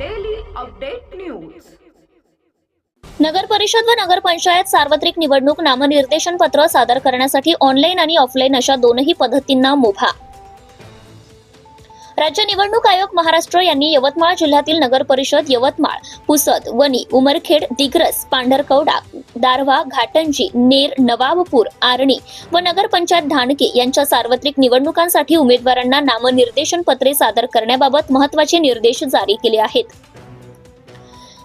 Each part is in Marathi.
अपडेट न्यूज नगर परिषद व नगरपंचायत सार्वत्रिक निवडणूक नामनिर्देशन पत्र सादर करण्यासाठी ऑनलाईन आणि ऑफलाईन अशा दोनही पद्धतींना मुभा. राज्य निवडणूक आयोग महाराष्ट्र यांनी यवतमाळ जिल्ह्यातील नगर परिषद यवतमाळ पुसद वणी उमरखेड दिग्रस पांढरकवडा दारव्हा घाटंजी नेर नवाबपूर आर्णी व नगरपंचायत धानके यांच्या सार्वत्रिक निवडणुकांसाठी उमेदवारांना नामनिर्देशन पत्रे सादर करण्याबाबत महत्त्वाचे निर्देश जारी केले आहेत.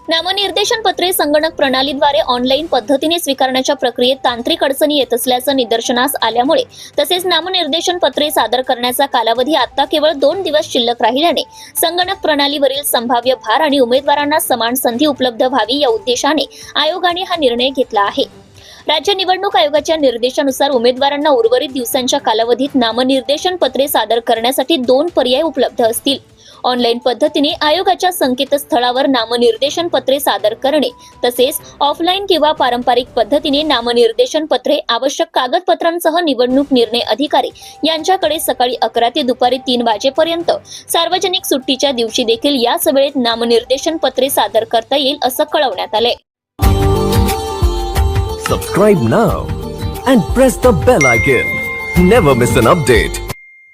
नामनिर्देशन पत्रे संगणक प्रणालीद्वारे ऑनलाईन पद्धतीने स्वीकारण्याच्या प्रक्रियेत तांत्रिक अडचणी येत असल्याचं निदर्शनास आल्यामुळे तसेच नामनिर्देशन पत्रे सादर करण्याचा कालावधी आता केवळ दोन दिवस शिल्लक राहिल्याने संगणक प्रणालीवरील संभाव्य भार आणि उमेदवारांना समान संधी उपलब्ध व्हावी या उद्देशाने आयोगाने हा निर्णय घेतला आहे. राज्य निवडणूक आयोगाच्या निर्देशानुसार उमेदवारांना उर्वरित दिवसांच्या कालावधीत नामनिर्देशन पत्रे सादर करण्यासाठी दोन पर्याय उपलब्ध असतील. ऑनलाईन पद्धतीने आयोगाच्या संकेतस्थळावर नामनिर्देशन पत्रे सादर करणे तसेच ऑफलाईन किंवा पारंपरिक पद्धतीने नामनिर्देशन पत्रे आवश्यक कागदपत्रांसह निवडणूक निर्णय अधिकारी यांच्याकडे सकाळी अकरा ते दुपारी तीन वाजेपर्यंत सार्वजनिक सुट्टीच्या दिवशी देखील याच वेळेत नामनिर्देशन पत्रे सादर करता येईल असं कळवण्यात आले Subscribe now and press the bell icon. Never miss an update.